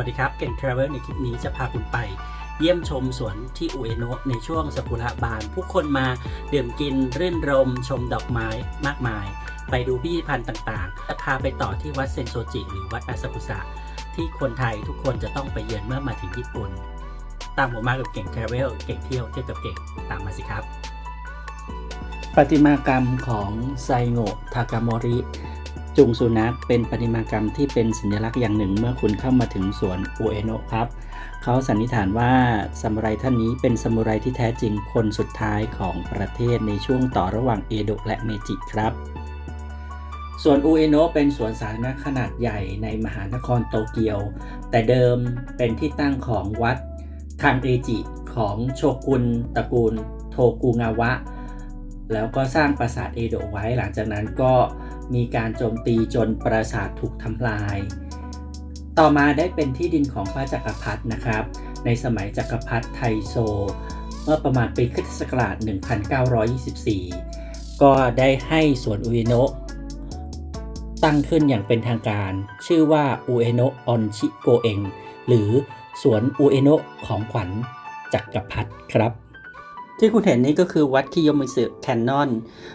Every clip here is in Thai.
วัสดีครับเก่งทราเวลในคลิปนี้จะพาคุณไปเยี่ยมชมสวนที่อุเอโนะในช่วงซากุระบาน ผู้คนมาดื่มกินรื่นรม ชมดอกไม้มากมาย ไปดูพิพิธภัณฑ์ต่างๆ จะพาไปต่อที่วัดเซนโซจิหรือวัดอาซากุสะที่คนไทยทุกคนจะต้องไปเยือนเมื่อมาถึงญี่ปุ่น ตามผมมากับเก่งทราเวลเก่งเที่ยวเที่ยวกับเก่งตามมาสิครับ ประติมากรรมของไซโงะทากามอริ จุงสุนัขเป็นประติมากรรมที่เป็นสัญลักษณ์อย่างหนึ่งเมื่อคุณเข้ามาถึงสวนอุเอโนะครับ เขาสันนิษฐานว่าซามูไรท่านนี้เป็นซามูไรที่แท้จริงคนสุดท้ายของประเทศในช่วงต่อระหว่างเอโดะและเมจิครับสวนอุเอโนะเป็นสวนสาธารณะขนาดใหญ่ในมหานครโตเกียว แต่เดิมเป็นที่ตั้งของวัดคังเอจิของโชกุนตระกูลโทกุงาวะ แล้วก็สร้างปราสาทเอโดะไว้หลังจากนั้นก็ มีการโจมตีจนปราสาทถูกทำลาย ต่อมาได้เป็นที่ดินของพระจักรพรรดินะครับ ในสมัยจักรพรรดิไทโซ เมื่อประมาณปีคริสตศักราช1924 ก็ได้ให้สวนอุเอโนะตั้งขึ้นอย่างเป็นทางการ ชื่อว่าอุเอโนะออนชิโกเองหรือสวนอุเอโนะของขวัญจักรพรรดิครับ ที่คุณเห็นนี้ก็คือวัดคิโยมิสึแคนนอน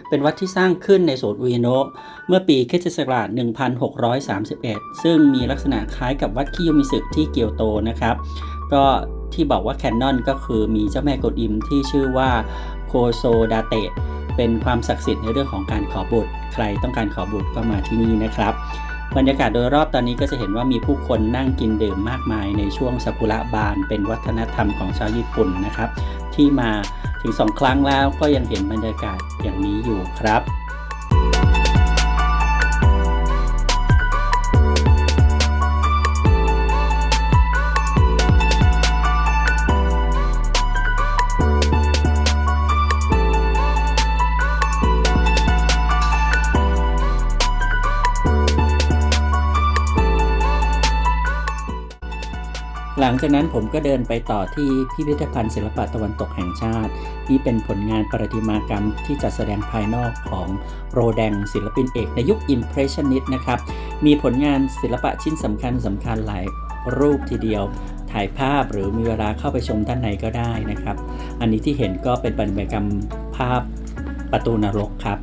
เป็นวัดที่สร้างขึ้นในโซนอุเอโนะเมื่อปีคริสตศักราช 1631 ซึ่งมีลักษณะคล้ายกับวัดคิโยมิสึที่เกียวโตนะครับ ก็ที่บอกว่าแคนนอนก็คือมีเจ้าแม่กวนอิมที่ชื่อว่าโคโซดาเตะ เป็นความศักดิ์สิทธิ์ในเรื่องของการขอบุตร ใครต้องการขอบุตรก็มาที่นี่นะครับ บรรยากาศโดยรอบตอนนี้ก็จะเห็นว่ามีผู้คนนั่งกินดื่มมากมายในช่วงซากุระบานเป็นวัฒนธรรมของชาวญี่ปุ่นนะครับ ที่มาถึงสองครั้งแล้วก็ยังเห็นบรรยากาศอย่างนี้อยู่ครับ หลังจากนั้นผมก็เดินไปต่อที่พิพิธภัณฑ์ศิลปะตะวันตกแห่งชาติ นี่เป็นผลงานประติมากรรมที่จัดแสดงภายนอกของโรแดงศิลปินเอกในยุค Impressionist นะครับ มีผลงานศิลปะชิ้นสำคัญสำคัญหลายรูปทีเดียวถ่ายภาพหรือมีเวลาเข้าไปชมด้านในก็ได้นะครับ อันนี้ที่เห็นก็เป็นประติมากรรมภาพประตูนรกครับ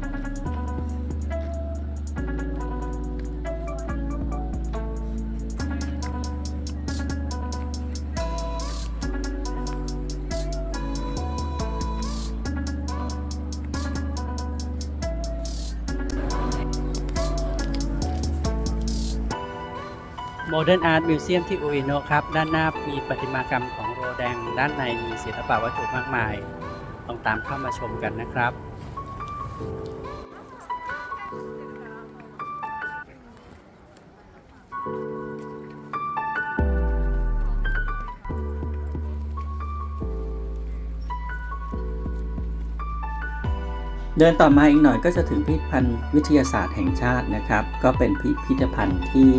Modern Art Museum ที่อุเอโนะครับ ด้านหน้ามีประติมากรรมของโรแดง ด้านในมีศิลปะวัตถุมากมายต้องตามเข้ามาชมกันนะครับ เดินต่อมาอีกหน่อยก็จะถึงพิพิธภัณฑ์วิทยาศาสตร์แห่งชาตินะครับ ก็เป็นพิพิธภัณฑ์ที่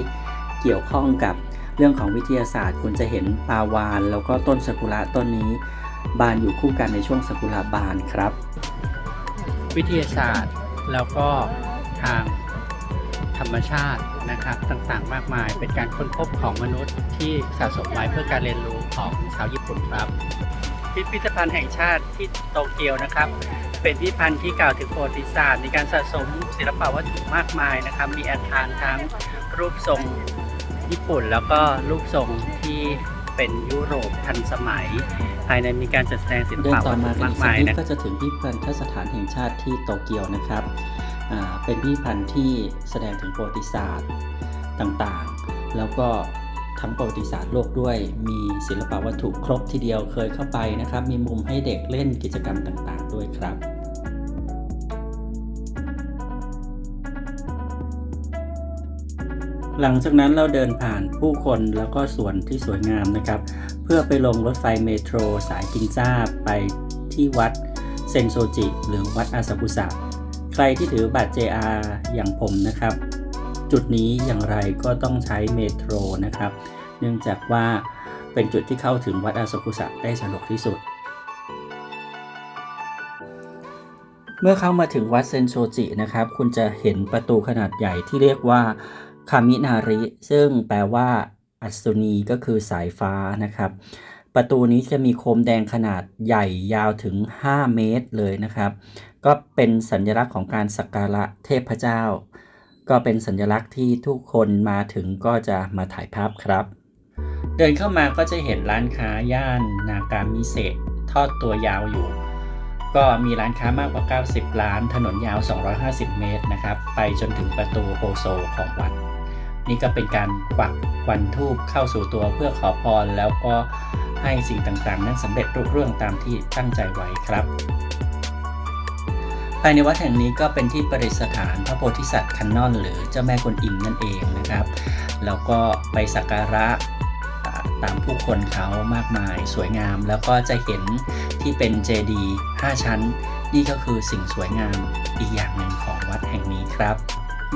เกี่ยวข้องกับเรื่องของวิทยาศาสตร์ คุณจะเห็นปลาวาน แล้วก็ต้นซากุระต้นนี้ บานอยู่คู่กันในช่วงซากุระบานครับ วิทยาศาสตร์แล้วก็ทางธรรมชาตินะครับต่างๆ มากมายเป็นการค้นพบของมนุษย์ที่สะสมไว้เพื่อการเรียนรู้ของชาวญี่ปุ่นครับ พิพิธภัณฑ์แห่งชาติที่โตเกียวนะครับ เป็นพิพิธภัณฑ์ที่กล่าวถึงประวัติศาสตร์ในการสะสมศิลปะวัตถุมากมายนะครับมีอาคารทั้งรูปทรง ญี่ปุ่น แล้วก็รูปทรงที่เป็นยุโรปทันสมัย ภายในมีการจัดแสดงศิลปะวัตถุมากมายนะ ก็จะถึงพิพิธภัณฑ์สถานแห่งชาติที่โตเกียวนะครับอ่าเป็นพิพิธภัณฑ์ที่แสดงถึงประวัติศาสตร์ต่างๆ แล้วก็ทั้งประวัติศาสตร์โลกด้วย มีศิลปะวัตถุครบทีเดียวเคยเข้าไปนะครับ มีมุมให้เด็กเล่นกิจกรรมต่างๆ ด้วยครับ หลังจากนั้นเราเดินผ่านผู้คนแล้วก็สวนที่สวยงามนะครับ เพื่อไปลงรถไฟเมโทรสายกินซ่าไปที่วัดเซนโซจิ หรือวัดอาซากุสะใครที่ถือบัตร JR อย่างผมนะครับ จุดนี้อย่างไรก็ต้องใช้เมโทรนะครับ เนื่องจากว่าเป็นจุดที่เข้าถึงวัดอาซากุสะได้สะดวกที่สุด เมื่อเข้ามาถึงวัดเซนโชจินะครับ คุณจะเห็นประตูขนาดใหญ่ที่เรียกว่า คามินาริ ซึ่งแปลว่า อัศนีก็คือสายฟ้านะครับ ประตูนี้จะมีโคมแดงขนาดใหญ่ยาวถึง 5 เมตรเลยนะครับ ก็เป็นสัญลักษณ์ของการสักการะเทพเจ้า ก็เป็นสัญลักษณ์ที่ทุกคนมาถึงก็จะมาถ่ายภาพครับ เดินเข้ามาก็จะเห็นร้านค้าย่านนากามิเซะทอดตัวยาวอยู่ก็มีร้านค้ามากกว่า 90 ร้าน ถนนยาว 250 เมตรนะครับ ไปจนถึงประตูโฮโซของวัด นี่ก็เป็นการกวักควันทูบเข้าสู่ตัวเพื่อขอพร แล้วก็ให้สิ่งต่างๆ นั้นสำเร็จรุ่เรื่องตามที่ตั้งใจไว้ครับภายในวัดแห่งนี้ก็เป็นที่ประดิษฐานพระโพธิสัตว์คันนอนหรือเจ้าแม่กวนอิมนั่นเองนะครับ แล้วก็ไปสักการะตามผู้คนเขามากมายสวยงาม แล้วก็จะเห็นที่เป็นเจดีย์5ชั้น นี่ก็คือสิ่งสวยงามอีกอย่างหนึ่งของวัดแห่งนี้ครับ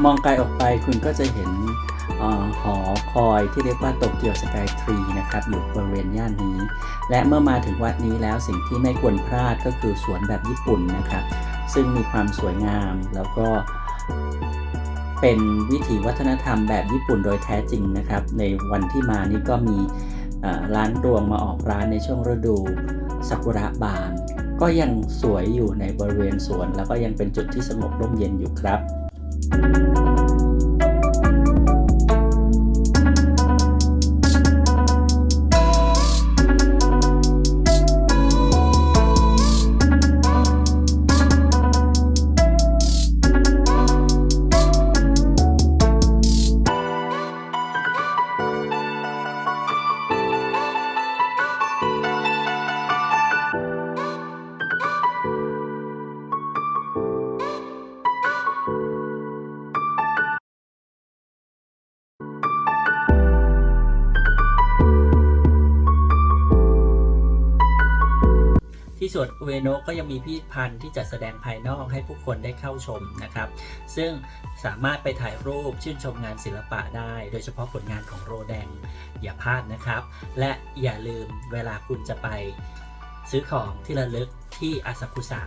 มองไกลออกไปคุณก็จะเห็น หอคอยที่เรียกว่าโตเกียวสกายทรีนะครับอยู่บริเวณย่านนี้ และเมื่อมาถึงวัดนี้แล้วสิ่งที่ไม่ควรพลาดก็คือสวนแบบญี่ปุ่นนะครับ ซึ่งมีความสวยงามแล้วก็เป็นวิถีวัฒนธรรมแบบญี่ปุ่นโดยแท้จริงนะครับ ในวันที่มานี่ก็มีร้านรวงมาออกร้านในช่วงฤดูซากุระบาน ก็ยังสวยอยู่ในบริเวณสวน แล้วก็ยังเป็นจุดที่สงบร่มเย็นอยู่ครับ ที่สวนอุเอโนะก็ยังมีพิพิธภัณฑ์ที่จัดแสดงภายนอกให้ผู้คนได้เข้าชมนะครับ ซึ่งสามารถไปถ่ายรูปชื่นชมงานศิลปะได้ โดยเฉพาะผลงานของโรแดงอย่าพลาดนะครับ และอย่าลืมเวลาคุณจะไปซื้อของที่ระลึกที่อาซากุสะ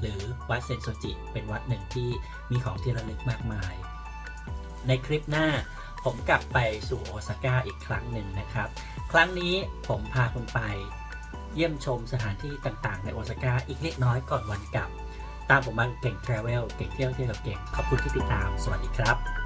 หรือวัดเซนโซจิ เป็นวัดหนึ่งที่มีของที่ระลึกมากมาย ในคลิปหน้าผมกลับไปสู่โอซาก้าอีกครั้งหนึ่งนะครับ ครั้งนี้ผมพาคุณไป เยี่ยมชมสถานที่ต่างๆ ในโอซาก้าอีกเล็กน้อยก่อนวันกลับ ตามผมมาเก่งทราเวลเก่งเที่ยวเที่ยวกับเก่ง ขอบคุณที่ติดตาม สวัสดีครับ